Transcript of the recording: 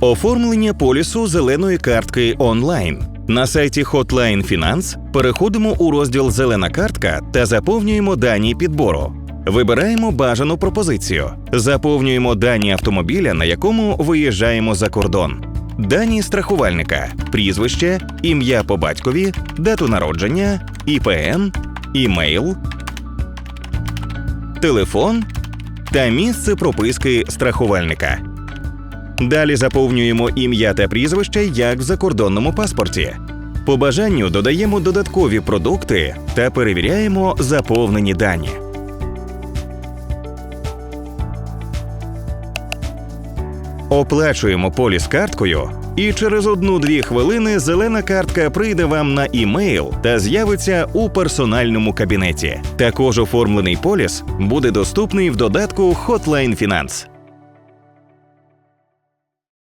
Оформлення полісу зеленої картки онлайн. На сайті Hotline Finance переходимо у розділ Зелена картка та заповнюємо дані підбору. Вибираємо бажану пропозицію. Заповнюємо дані автомобіля, на якому виїжджаємо за кордон. Дані страхувальника, прізвище, ім'я по батькові, дату народження, ІПН, імейл, телефон та місце прописки страхувальника. Далі заповнюємо ім'я та прізвище як в закордонному паспорті. По бажанню додаємо додаткові продукти та перевіряємо заповнені дані. Оплачуємо поліс карткою, і через одну-дві хвилини зелена картка прийде вам на імейл та з'явиться у персональному кабінеті. Також оформлений поліс буде доступний в додатку Hotline Finance.